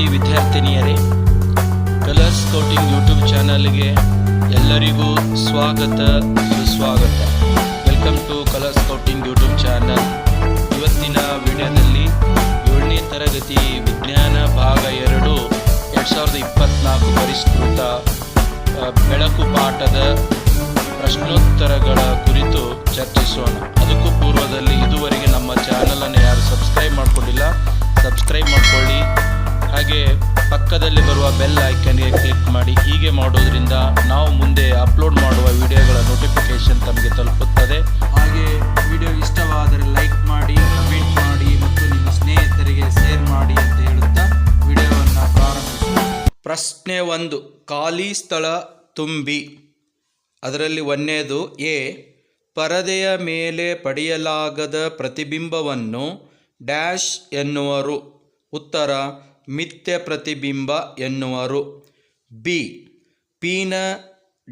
ವಿದ್ಯಾರ್ಥಿ ವಿದ್ಯಾರ್ಥಿನಿಯರೇ, colours coating YouTube ಚಾನಲ್ಗೆ ಎಲ್ಲರಿಗೂ ಸ್ವಾಗತ, ಸುಸ್ವಾಗತ. Welcome to colour scouting YouTube channel. ಇವತ್ತಿನ ವಿಡಿಯೋದಲ್ಲಿ ಏಳನೇ ತರಗತಿ ವಿಜ್ಞಾನ ಭಾಗ ಎರಡು ಎರಡು ಸಾವಿರದ ಇಪ್ಪತ್ತ್ನಾಲ್ಕು ಪರಿಷ್ಕೃತ ಬೆಳಕು ಪಾಠದ ಪ್ರಶ್ನೋತ್ತರಗಳ ಕುರಿತು ಚರ್ಚಿಸೋಣ. ಅದಕ್ಕೂ ಪೂರ್ವದಲ್ಲಿ ಇದುವರೆಗೆ ನಮ್ಮ ಚಾನಲನ್ನು ಯಾರು ಸಬ್ಸ್ಕ್ರೈಬ್ ಮಾಡಿಕೊಂಡಿಲ್ಲ, ಸಬ್ಸ್ಕ್ರೈಬ್ ಮಾಡ್ಕೊಳ್ಳಿ. ಹಾಗೆ ಪಕ್ಕದಲ್ಲಿ ಬರುವ ಬೆಲ್ ಐಕನ್ಗೆ ಕ್ಲಿಕ್ ಮಾಡಿ. ಹೀಗೆ ಮಾಡೋದ್ರಿಂದ ನಾವು ಮುಂದೆ ಅಪ್ಲೋಡ್ ಮಾಡುವ ವಿಡಿಯೋಗಳ ನೋಟಿಫಿಕೇಶನ್ ತಮಗೆ ತಲುಪುತ್ತದೆ. ಹಾಗೆ ವಿಡಿಯೋ ಇಷ್ಟವಾದರೆ ಲೈಕ್ ಮಾಡಿ ಕಮೆಂಟ್ ಮಾಡಿ ಮತ್ತು ನಿಮ್ಮ ಸ್ನೇಹಿತರಿಗೆ ಶೇರ್ ಮಾಡಿ ಅಂತ ಹೇಳುತ್ತಾ ವಿಡಿಯೋವನ್ನು ಪ್ರಾರಂಭಿಸಿ ಪ್ರಶ್ನೆ ಒಂದು, ಖಾಲಿ ಸ್ಥಳ ತುಂಬಿ. ಅದರಲ್ಲಿ ಒಂದನೇದು ಎ, ಪರದೆಯ ಮೇಲೆ ಪಡೆಯಲಾಗದ ಪ್ರತಿಬಿಂಬವನ್ನು ಡ್ಯಾಶ್ ಎನ್ನುವರು. ಉತ್ತರ ಮಿಥ್ಯ ಪ್ರತಿಬಿಂಬ ಎನ್ನುವರು. ಬಿ. ಪೀನ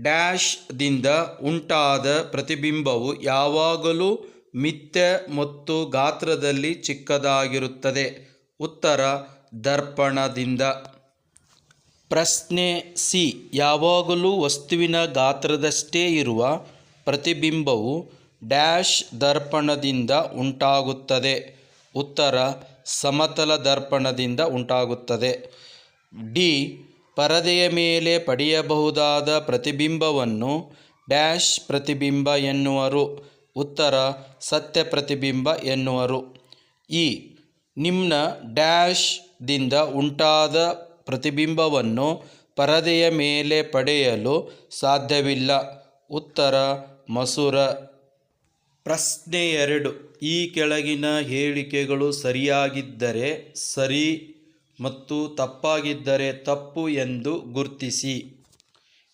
ಡ್ಯಾಶ್ದಿಂದ ಉಂಟಾದ ಪ್ರತಿಬಿಂಬವು ಯಾವಾಗಲೂ ಮಿಥ್ಯ ಮತ್ತು ಗಾತ್ರದಲ್ಲಿ ಚಿಕ್ಕದಾಗಿರುತ್ತದೆ. ಉತ್ತರ, ದರ್ಪಣದಿಂದ. ಪ್ರಶ್ನೆ ಸಿ. ಯಾವಾಗಲೂ ವಸ್ತುವಿನ ಗಾತ್ರದಷ್ಟೇ ಇರುವ ಪ್ರತಿಬಿಂಬವು ಡ್ಯಾಶ್ ದರ್ಪಣದಿಂದ ಉಂಟಾಗುತ್ತದೆ. ಉತ್ತರ ಸಮತಲ ದರ್ಪಣದಿಂದ ಉಂಟಾಗುತ್ತದೆ. ಡಿ. ಪರದೆಯ ಮೇಲೆ ಪಡೆಯಬಹುದಾದ ಪ್ರತಿಬಿಂಬವನ್ನು ಡ್ಯಾಶ್ ಪ್ರತಿಬಿಂಬ ಎನ್ನುವರು. ಉತ್ತರ, ಸತ್ಯ ಪ್ರತಿಬಿಂಬ ಎನ್ನುವರು. ಇ. ನಿಮ್ನ ಡ್ಯಾಶ್ದಿಂದ ಉಂಟಾದ ಪ್ರತಿಬಿಂಬವನ್ನು ಪರದೆಯ ಮೇಲೆ ಪಡೆಯಲು ಸಾಧ್ಯವಿಲ್ಲ. ಉತ್ತರ, ಮಸೂರ. ಪ್ರಶ್ನೆ ಎರಡು. ಈ ಕೆಳಗಿನ ಹೇಳಿಕೆಗಳು ಸರಿಯಾಗಿದ್ದರೆ ಸರಿ ಮತ್ತು ತಪ್ಪಾಗಿದ್ದರೆ ತಪ್ಪು ಎಂದು ಗುರುತಿಸಿ.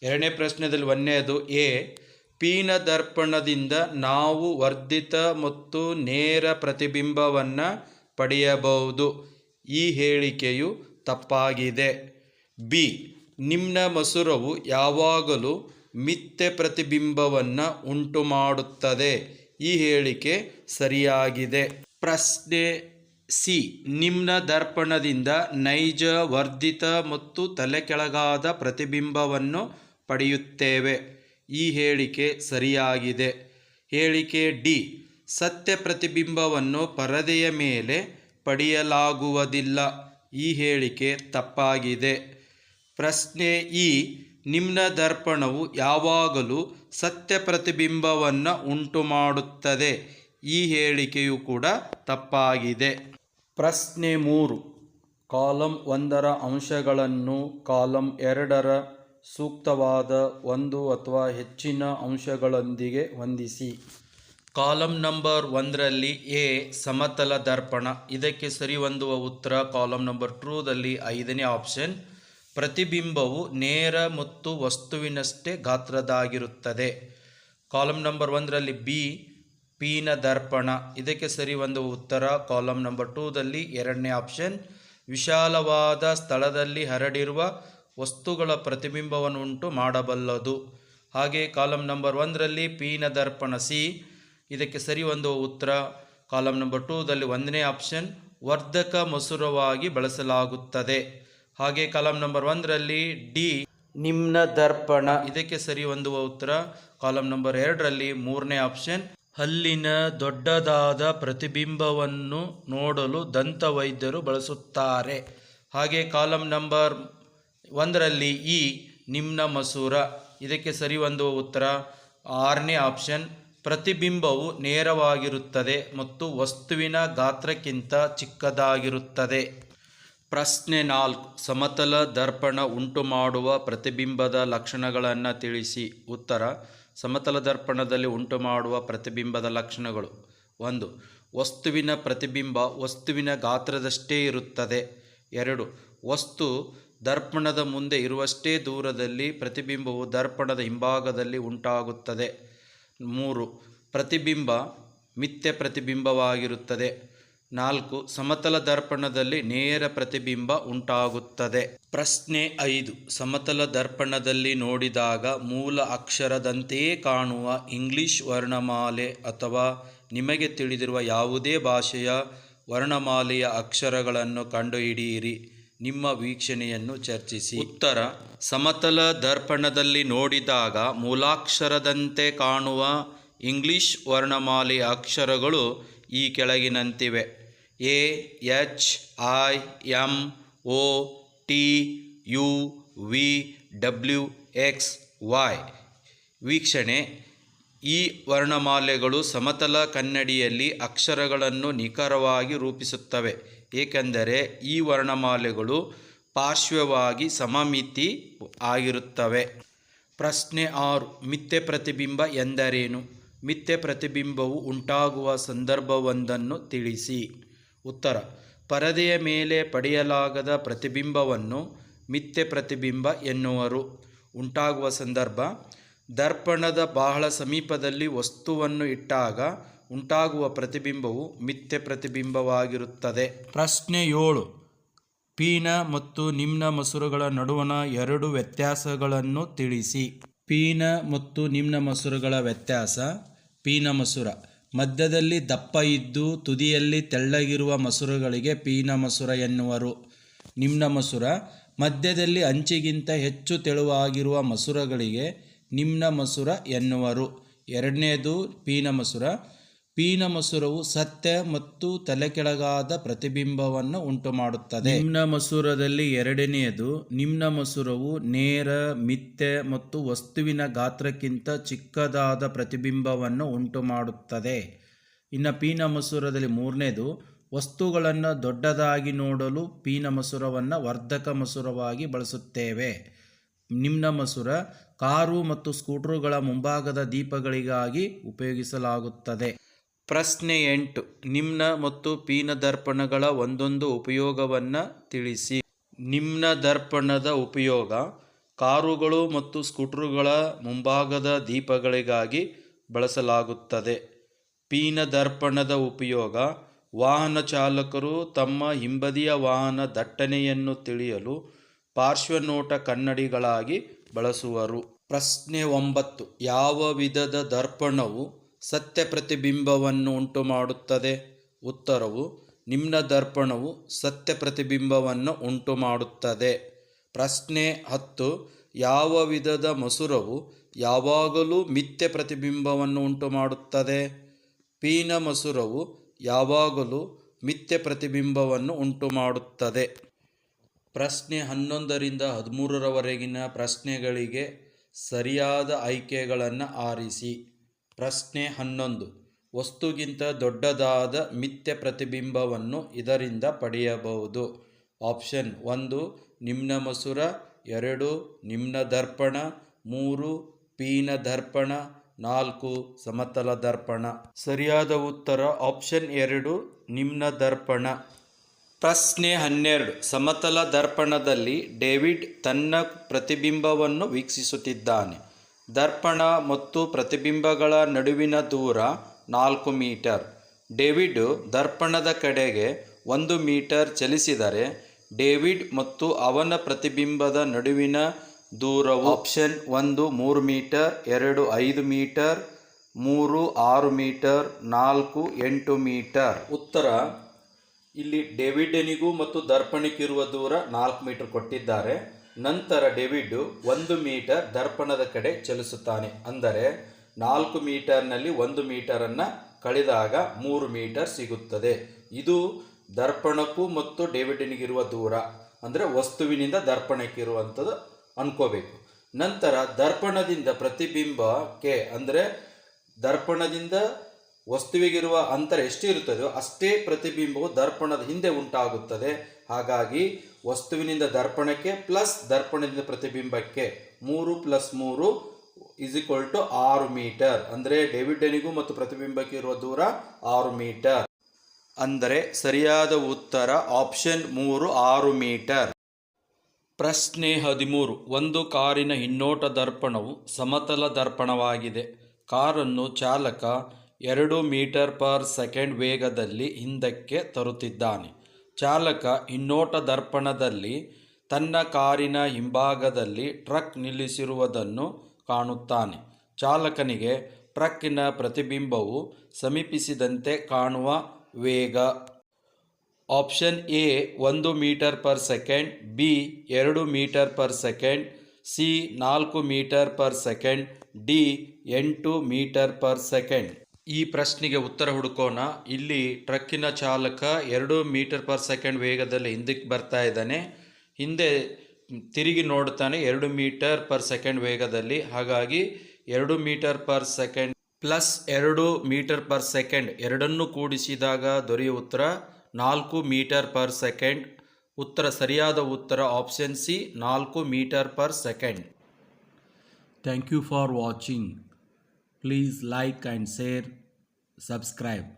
ಎರಡನೇ ಪ್ರಶ್ನೆಯಲ್ಲಿ ಒಂದನೇದು, ಎ ಪೀನ ದರ್ಪಣದಿಂದ ನಾವು ವರ್ಧಿತ ಮತ್ತು ನೇರ ಪ್ರತಿಬಿಂಬವನ್ನು ಪಡೆಯಬಹುದು. ಈ ಹೇಳಿಕೆಯು ತಪ್ಪಾಗಿದೆ. ಬಿ ನಿಮ್ಮ ಮಸೂರವು ಯಾವಾಗಲೂ ಮಿಥ್ಯೆ ಪ್ರತಿಬಿಂಬವನ್ನು ಉಂಟು ಮಾಡುತ್ತದೆ ಈ ಹೇಳಿಕೆ ಸರಿಯಾಗಿದೆ. ಪ್ರಶ್ನೆ ಸಿ. ನಿಮ್ನ ದರ್ಪಣದಿಂದ ನೈಜ, ವರ್ಧಿತ ಮತ್ತು ತಲೆಕೆಳಗಾದ ಪ್ರತಿಬಿಂಬವನ್ನು ಪಡೆಯುತ್ತೇವೆ. ಈ ಹೇಳಿಕೆ ಸರಿಯಾಗಿದೆ. ಹೇಳಿಕೆ ಡಿ. ಸತ್ಯ ಪ್ರತಿಬಿಂಬವನ್ನು ಪರದೆಯ ಮೇಲೆ ಪಡೆಯಲಾಗುವುದಿಲ್ಲ. ಈ ಹೇಳಿಕೆ ತಪ್ಪಾಗಿದೆ. ಪ್ರಶ್ನೆ ಇ. ನಿಮ್ನ ದರ್ಪಣವು ಯಾವಾಗಲೂ ಸತ್ಯ ಪ್ರತಿಬಿಂಬವನ್ನು ಉಂಟು ಮಾಡುತ್ತದೆ ಈ ಹೇಳಿಕೆಯು ಕೂಡ ತಪ್ಪಾಗಿದೆ. ಪ್ರಶ್ನೆ ಮೂರು. ಕಾಲಂ ಒಂದರ ಅಂಶಗಳನ್ನು ಕಾಲಂ ಎರಡರ ಸೂಕ್ತವಾದ ಒಂದು ಅಥವಾ ಹೆಚ್ಚಿನ ಅಂಶಗಳೊಂದಿಗೆ ಹೊಂದಿಸಿ. ಕಾಲಂ ನಂಬರ್ ಒಂದರಲ್ಲಿ ಎ, ಸಮತಲ ದರ್ಪಣ. ಇದಕ್ಕೆ ಸರಿ ಹೊಂದುವ ಉತ್ತರ ಕಾಲಂ ನಂಬರ್ ಟೂದಲ್ಲಿ ಐದನೇ ಆಪ್ಷನ್ ಪ್ರತಿಬಿಂಬವು ನೇರ ಮತ್ತು ವಸ್ತುವಿನಷ್ಟೇ ಗಾತ್ರದಾಗಿರುತ್ತದೆ ಕಾಲಮ್ ನಂಬರ್ ಒಂದರಲ್ಲಿ ಬಿ, ಪೀನ ದರ್ಪಣ. ಇದಕ್ಕೆ ಸರಿ ಒಂದು ಉತ್ತರ. ಕಾಲಮ್ ನಂಬರ್ ಟೂದಲ್ಲಿ ಎರಡನೇ ಆಪ್ಷನ್, ವಿಶಾಲವಾದ ಸ್ಥಳದಲ್ಲಿ ಹರಡಿರುವ ವಸ್ತುಗಳ ಪ್ರತಿಬಿಂಬವನ್ನು ಉಂಟು ಮಾಡಬಲ್ಲದು. ಹಾಗೆ ಕಾಲಮ್ ನಂಬರ್ ಒಂದರಲ್ಲಿ ಪೀನ ದರ್ಪಣ ಸಿ, ಇದಕ್ಕೆ ಸರಿ ಒಂದು ಉತ್ತರ. ಕಾಲಮ್ ನಂಬರ್ ಟೂದಲ್ಲಿ ಒಂದನೇ ಆಪ್ಷನ್, ವರ್ಧಕ ಮಸೂರವಾಗಿ ಬಳಸಲಾಗುತ್ತದೆ. ಹಾಗೆ ಕಾಲಂ ನಂಬರ್ ಒಂದರಲ್ಲಿ ಡಿ. ನಿಮ್ನ ದರ್ಪಣ. ಇದಕ್ಕೆ ಸರಿ ಹೊಂದುವ ಉತ್ತರ ಕಾಲಂ ನಂಬರ್ ಎರಡರಲ್ಲಿ ಮೂರನೇ ಆಪ್ಷನ್ ಹಲ್ಲಿನ ದೊಡ್ಡದಾದ ಪ್ರತಿಬಿಂಬವನ್ನು ನೋಡಲು ದಂತ ವೈದ್ಯರು ಬಳಸುತ್ತಾರೆ. ಹಾಗೆ ಕಾಲಂ ನಂಬರ್ ಒಂದರಲ್ಲಿ ಇ ನಿಮ್ನ ಮಸೂರ. ಇದಕ್ಕೆ ಸರಿ ಹೊಂದುವ ಉತ್ತರ ಆರನೇ ಆಪ್ಷನ್ ಪ್ರತಿಬಿಂಬವು ನೇರವಾಗಿರುತ್ತದೆ ಮತ್ತು ವಸ್ತುವಿನ ಗಾತ್ರಕ್ಕಿಂತ ಚಿಕ್ಕದಾಗಿರುತ್ತದೆ. ಪ್ರಶ್ನೆ ನಾಲ್ಕು. ಸಮತಲ ದರ್ಪಣ ಉಂಟು ಮಾಡುವ ಪ್ರತಿಬಿಂಬದ ಲಕ್ಷಣಗಳನ್ನು ತಿಳಿಸಿ. ಉತ್ತರ, ಸಮತಲ ದರ್ಪಣದಲ್ಲಿ ಉಂಟು ಮಾಡುವ ಪ್ರತಿಬಿಂಬದ ಲಕ್ಷಣಗಳು. ಒಂದು, ವಸ್ತುವಿನ ಪ್ರತಿಬಿಂಬ ವಸ್ತುವಿನ ಗಾತ್ರದಷ್ಟೇ ಇರುತ್ತದೆ. ಎರಡು, ವಸ್ತು ದರ್ಪಣದ ಮುಂದೆ ಇರುವಷ್ಟೇ ದೂರದಲ್ಲಿ ಪ್ರತಿಬಿಂಬವು ದರ್ಪಣದ ಹಿಂಭಾಗದಲ್ಲಿ ಉಂಟಾಗುತ್ತದೆ. ಮೂರು, ಪ್ರತಿಬಿಂಬ ಮಿಥ್ಯ ಪ್ರತಿಬಿಂಬವಾಗಿರುತ್ತದೆ. ನಾಲ್ಕು, ಸಮತಲ ದರ್ಪಣದಲ್ಲಿ ನೇರ ಪ್ರತಿಬಿಂಬ ಉಂಟಾಗುತ್ತದೆ. ಪ್ರಶ್ನೆ ಐದು, ಸಮತಲ ದರ್ಪಣದಲ್ಲಿ ನೋಡಿದಾಗ ಮೂಲ ಅಕ್ಷರದಂತೆಯೇ ಕಾಣುವ ಇಂಗ್ಲಿಷ್ ವರ್ಣಮಾಲೆ ಅಥವಾ ನಿಮಗೆ ತಿಳಿದಿರುವ ಯಾವುದೇ ಭಾಷೆಯ ವರ್ಣಮಾಲೆಯ ಅಕ್ಷರಗಳನ್ನು ಕಂಡುಹಿಡಿಯಿರಿ. ನಿಮ್ಮ ವೀಕ್ಷಣೆಯನ್ನು ಚರ್ಚಿಸಿ. ಉತ್ತರ, ಸಮತಲ ದರ್ಪಣದಲ್ಲಿ ನೋಡಿದಾಗ ಮೂಲಾಕ್ಷರದಂತೆ ಕಾಣುವ ಇಂಗ್ಲಿಷ್ ವರ್ಣಮಾಲೆಯ ಅಕ್ಷರಗಳು ಈ ಕೆಳಗಿನಂತಿವೆ. A H I M O T U V W X Y ವೀಕ್ಷಣೆ, ಈ ವರ್ಣಮಾಲೆಗಳು ಸಮತಲ ಕನ್ನಡಿಯಲ್ಲಿ ಅಕ್ಷರಗಳನ್ನು ನಿಖರವಾಗಿ ರೂಪಿಸುತ್ತವೆ. ಏಕೆಂದರೆ ಈ ವರ್ಣಮಾಲೆಗಳು ಪಾರ್ಶ್ವವಾಗಿ ಸಮಮಿತಿ ಆಗಿರುತ್ತವೆ. ಪ್ರಶ್ನೆ ಆರು, ಮಿಥ್ಯೆ ಪ್ರತಿಬಿಂಬ ಎಂದರೇನು? ಮಿಥ್ಯೆ ಪ್ರತಿಬಿಂಬವು ಉಂಟಾಗುವ ಸಂದರ್ಭವೊಂದನ್ನು ತಿಳಿಸಿ. ಉತ್ತರ, ಪರದೆಯ ಮೇಲೆ ಪಡೆಯಲಾಗದ ಪ್ರತಿಬಿಂಬವನ್ನು ಮಿಥ್ಯೆ ಪ್ರತಿಬಿಂಬ ಎನ್ನುವರು. ಉಂಟಾಗುವ ಸಂದರ್ಭ, ದರ್ಪಣದ ಬಹಳ ಸಮೀಪದಲ್ಲಿ ವಸ್ತುವನ್ನು ಇಟ್ಟಾಗ ಉಂಟಾಗುವ ಪ್ರತಿಬಿಂಬವು ಮಿಥ್ಯೆ ಪ್ರತಿಬಿಂಬವಾಗಿರುತ್ತದೆ. ಪ್ರಶ್ನೆ ಏಳು, ಪೀನ ಮತ್ತು ನಿಮ್ನ ಮಸೂರಗಳ ನಡುವಣ ಎರಡು ವ್ಯತ್ಯಾಸಗಳನ್ನು ತಿಳಿಸಿ. ಪೀನ ಮತ್ತು ನಿಮ್ನ ಮಸೂರಗಳ ವ್ಯತ್ಯಾಸ ಪೀನ ಮಸೂರ ಮಧ್ಯದಲ್ಲಿ ದಪ್ಪ ಇದ್ದು ತುದಿಯಲ್ಲಿ ತೆಳ್ಳಗಿರುವ ಮಸೂರಗಳಿಗೆ ಪೀನ ಮಸೂರ ಎನ್ನುವರು. ನಿಮ್ನ ಮಸೂರ, ಮಧ್ಯದಲ್ಲಿ ಅಂಚಿಗಿಂತ ಹೆಚ್ಚು ತೆಳುವಾಗಿರುವ ಮಸೂರಗಳಿಗೆ ನಿಮ್ನ ಮಸೂರ ಎನ್ನುವರು. ಎರಡನೇದು ಪೀನ ಮಸೂರ ಪೀನ ಮಸೂರವು ಸತ್ಯ ಮತ್ತು ತಲೆಕೆಳಗಾದ ಪ್ರತಿಬಿಂಬವನ್ನು ಉಂಟು ಮಾಡುತ್ತದೆ ನಿಮ್ನ ಮಸೂರದಲ್ಲಿ ಎರಡನೆಯದು ನಿಮ್ನ ಮಸೂರವು ನೇರ, ಮಿಥ್ಯೆ ಮತ್ತು ವಸ್ತುವಿನ ಗಾತ್ರಕ್ಕಿಂತ ಚಿಕ್ಕದಾದ ಪ್ರತಿಬಿಂಬವನ್ನು ಉಂಟು ಮಾಡುತ್ತದೆ ಇನ್ನು ಪೀನ ಮಸೂರದಲ್ಲಿ ಮೂರನೇದು ವಸ್ತುಗಳನ್ನು ದೊಡ್ಡದಾಗಿ ನೋಡಲು ಪೀನ ಮಸೂರವನ್ನು ವರ್ಧಕ ಮಸೂರವಾಗಿ ಬಳಸುತ್ತೇವೆ. ನಿಮ್ನ ಮಸೂರ ಕಾರು ಮತ್ತು ಸ್ಕೂಟರುಗಳ ಮುಂಭಾಗದ ದೀಪಗಳಿಗಾಗಿ ಉಪಯೋಗಿಸಲಾಗುತ್ತದೆ. ಪ್ರಶ್ನೆ ಎಂಟು. ನಿಮ್ನ ಮತ್ತು ಪೀನ ದರ್ಪಣಗಳ ಒಂದೊಂದು ಉಪಯೋಗವನ್ನು ತಿಳಿಸಿ. ನಿಮ್ನ ದರ್ಪಣದ ಉಪಯೋಗ ಕಾರುಗಳು ಮತ್ತು ಸ್ಕೂಟ್ರುಗಳ ಮುಂಭಾಗದ ದೀಪಗಳಿಗಾಗಿ ಬಳಸಲಾಗುತ್ತದೆ. ಪೀನ ದರ್ಪಣದ ಉಪಯೋಗ ವಾಹನ ಚಾಲಕರು ತಮ್ಮ ಹಿಂಬದಿಯ ವಾಹನ ದಟ್ಟಣೆಯನ್ನು ತಿಳಿಯಲು ಪಾರ್ಶ್ವನೋಟ ಕನ್ನಡಿಗಳಾಗಿ ಬಳಸುವರು. ಪ್ರಶ್ನೆ ಒಂಬತ್ತು. ಯಾವ ವಿಧದ ದರ್ಪಣವು ಸತ್ಯ ಪ್ರತಿಬಿಂಬವನ್ನು ಉಂಟು ಮಾಡುತ್ತದೆ ಉತ್ತರವು, ನಿಮ್ನ ದರ್ಪಣವು ಸತ್ಯ ಪ್ರತಿಬಿಂಬವನ್ನು ಉಂಟು ಮಾಡುತ್ತದೆ ಪ್ರಶ್ನೆ ಹತ್ತು, ಯಾವ ವಿಧದ ಮಸೂರವು ಯಾವಾಗಲೂ ಮಿಥ್ಯ ಪ್ರತಿಬಿಂಬವನ್ನು ಉಂಟು ಮಾಡುತ್ತದೆ ಪೀನ ಮಸೂರವು ಯಾವಾಗಲೂ ಮಿಥ್ಯ ಪ್ರತಿಬಿಂಬವನ್ನು ಉಂಟು ಮಾಡುತ್ತದೆ ಪ್ರಶ್ನೆ ಹನ್ನೊಂದರಿಂದ ಹದಿಮೂರರವರೆಗಿನ ಪ್ರಶ್ನೆಗಳಿಗೆ ಸರಿಯಾದ ಆಯ್ಕೆಗಳನ್ನು ಆರಿಸಿ. ಪ್ರಶ್ನೆ ಹನ್ನೊಂದು. ವಸ್ತುಗಿಂತ ದೊಡ್ಡದಾದ ಮಿಥ್ಯ ಪ್ರತಿಬಿಂಬವನ್ನು ಇದರಿಂದ ಪಡೆಯಬಹುದು. ಆಪ್ಷನ್ ಒಂದು, ನಿಮ್ನ ಮಸುರ. ಎರಡು, ನಿಮ್ನ ದರ್ಪಣ. ಮೂರು, ಪೀನ ದರ್ಪಣ. ನಾಲ್ಕು, ಸಮತಲ ದರ್ಪಣ. ಸರಿಯಾದ ಉತ್ತರ ಆಪ್ಷನ್ ಎರಡು, ನಿಮ್ನ ದರ್ಪಣ. ಪ್ರಶ್ನೆ ಹನ್ನೆರಡು, ಸಮತಲ ದರ್ಪಣದಲ್ಲಿ ಡೇವಿಡ್ ತನ್ನ ಪ್ರತಿಬಿಂಬವನ್ನು ವೀಕ್ಷಿಸುತ್ತಿದ್ದಾನೆ. ದರ್ಪಣ ಮತ್ತು ಪ್ರತಿಬಿಂಬಗಳ ನಡುವಿನ ದೂರ ನಾಲ್ಕು ಮೀಟರ್. ಡೇವಿಡ್ ದರ್ಪಣದ ಕಡೆಗೆ ಒಂದು ಮೀಟರ್ ಚಲಿಸಿದರೆ ಡೇವಿಡ್ ಮತ್ತು ಅವನ ಪ್ರತಿಬಿಂಬದ ನಡುವಿನ ದೂರವು ಆಪ್ಷನ್ ಒಂದು ಮೂರು ಮೀಟರ್, ಎರಡು ಐದು ಮೀಟರ್, ಮೂರು ಆರು ಮೀಟರ್, ನಾಲ್ಕು ಎಂಟು ಮೀಟರ್. ಉತ್ತರ. ಇಲ್ಲಿ ಡೇವಿಡನಿಗೂ ಮತ್ತು ದರ್ಪಣಕ್ಕಿರುವ ದೂರ ನಾಲ್ಕು ಮೀಟರ್ ಕೊಟ್ಟಿದ್ದಾರೆ. ನಂತರ ಡೇವಿಡ್ ಒಂದು ಮೀಟರ್ ದರ್ಪಣದ ಕಡೆ ಚಲಿಸುತ್ತಾನೆ. ಅಂದರೆ ನಾಲ್ಕು ಮೀಟರ್ನಲ್ಲಿ ಒಂದು ಮೀಟರನ್ನು ಕಳೆದಾಗ ಮೂರು ಮೀಟರ್ ಸಿಗುತ್ತದೆ. ಇದು ದರ್ಪಣಕ್ಕೂ ಮತ್ತು ಡೇವಿಡ್ನಿಗಿರುವ ದೂರ. ಅಂದರೆ ವಸ್ತುವಿನಿಂದ ದರ್ಪಣಕ್ಕಿರುವಂಥದ್ದು ಅನ್ಕೋಬೇಕು. ನಂತರ ದರ್ಪಣದಿಂದ ಪ್ರತಿಬಿಂಬಕ್ಕೆ ಅಂದರೆ ದರ್ಪಣದಿಂದ ವಸ್ತುವಿಗಿರುವ ಅಂತರ ಎಷ್ಟು ಇರುತ್ತದೆಯೋ ಅಷ್ಟೇ ಪ್ರತಿಬಿಂಬವು ದರ್ಪಣದ ಹಿಂದೆ ಉಂಟಾಗುತ್ತದೆ. ಹಾಗಾಗಿ ವಸ್ತುವಿನಿಂದ ದರ್ಪಣಕ್ಕೆ ಪ್ಲಸ್ ದರ್ಪಣದಿಂದ ಪ್ರತಿಬಿಂಬಕ್ಕೆ ಮೂರು ಪ್ಲಸ್ ಮೂರು ಇಸ್ ಈಕ್ವಲ್ ಟು ಆರು ಮೀಟರ್ ಅಂದರೆ ಡೇವಿಡನಿಗೂ ಮತ್ತು ಪ್ರತಿಬಿಂಬಕ್ಕೆ ಇರುವ ದೂರ ಆರು ಮೀಟರ್ ಅಂದರೆ ಸರಿಯಾದ ಉತ್ತರ ಆಪ್ಷನ್ ಮೂರು ಆರು ಮೀಟರ್ ಪ್ರಶ್ನೆ ಹದಿಮೂರು. ಒಂದು ಕಾರಿನ ಹಿನ್ನೋಟ ದರ್ಪಣವು ಸಮತಲ ದರ್ಪಣವಾಗಿದೆ. ಕಾರನ್ನು ಚಾಲಕ ಎರಡು ಮೀಟರ್ ಪರ್ ಸೆಕೆಂಡ್ ವೇಗದಲ್ಲಿ ಹಿಂದಕ್ಕೆ ತರುತ್ತಿದ್ದಾನೆ. ಚಾಲಕ ಹಿನ್ನೋಟ ದರ್ಪಣದಲ್ಲಿ ತನ್ನ ಕಾರಿನ ಹಿಂಭಾಗದಲ್ಲಿ ಟ್ರಕ್ ನಿಲ್ಲಿಸಿರುವುದನ್ನು ಕಾಣುತ್ತಾನೆ. ಚಾಲಕನಿಗೆ ಟ್ರಕ್ಕಿನ ಪ್ರತಿಬಿಂಬವು ಸಮೀಪಿಸಿದಂತೆ ಕಾಣುವ ವೇಗ. ಆಪ್ಷನ್ ಎ, ಒಂದು ಮೀಟರ್ ಪರ್ ಸೆಕೆಂಡ್, ಬಿ, ಎರಡು ಮೀಟರ್ ಪರ್ ಸೆಕೆಂಡ್, ಸಿ, ನಾಲ್ಕು ಮೀಟರ್ ಪರ್ ಸೆಕೆಂಡ್, ಡಿ, ಎಂಟು ಮೀಟರ್ ಪರ್ ಸೆಕೆಂಡ್. ಈ ಪ್ರಶ್ನೆಗೆ ಉತ್ತರ ಹುಡುಕೋಣ. ಇಲ್ಲಿ ಟ್ರಕ್ಕಿನ ಚಾಲಕ ಎರಡು ಮೀಟರ್ ಪರ್ ಸೆಕೆಂಡ್ ವೇಗದಲ್ಲಿ ಹಿಂದಕ್ಕೆ ಬರ್ತಾ ಇದ್ದಾನೆ. ಹಿಂದೆ ತಿರುಗಿ ನೋಡ್ತಾನೆ ಎರಡು ಮೀಟರ್ ಪರ್ ಸೆಕೆಂಡ್ ವೇಗದಲ್ಲಿ. ಹಾಗಾಗಿ ಎರಡು ಮೀಟರ್ ಪರ್ ಸೆಕೆಂಡ್ ಪ್ಲಸ್ ಎರಡು ಮೀಟರ್ ಪರ್ ಸೆಕೆಂಡ್ ಎರಡನ್ನು ಕೂಡಿಸಿದಾಗ ದೊರೆಯುವ ಉತ್ತರ ನಾಲ್ಕು ಮೀಟರ್ ಪರ್ ಸೆಕೆಂಡ್. ಉತ್ತರ ಸರಿಯಾದ ಉತ್ತರ ಆಪ್ಷನ್ ಸಿ ನಾಲ್ಕು metre per second. Thank you for watching. Please like and share subscribe